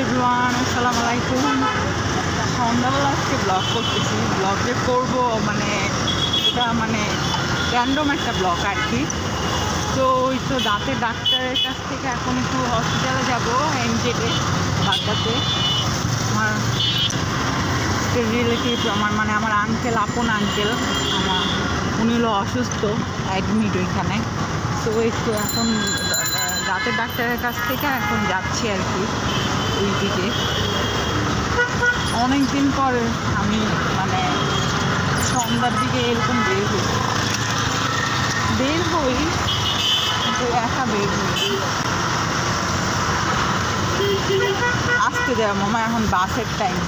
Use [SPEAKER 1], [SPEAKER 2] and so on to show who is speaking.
[SPEAKER 1] Everyone, আসসালামু আলাইকুম। সন্ধ্যাবেলা আজকে ব্লগ করতেছি। ব্লগ যে করব মানে এটা মানে র্যান্ডম একটা ব্লগ আর কি তো ওই তো দাঁতের ডাক্তারের কাছ থেকে এখন একটু হসপিটালে যাব এনজেডে ঢাকাতে। আমার রিলেটিভ আমার মানে আমার আঙ্কেল আপন আঙ্কেল আমার, উনি হলো অসুস্থ অ্যাডমিট ওইখানে। তো একটু এখন দাঁতের ডাক্তারের কাছ থেকে এখন যাচ্ছি আর কি ওই দিকে অনেক দিন পর আমি মানে সন্ধ্যার দিকে এরকম বের হই। বের হই, কিন্তু একা বের হই। আসতে দেয় মামা, এখন বাসের টাইম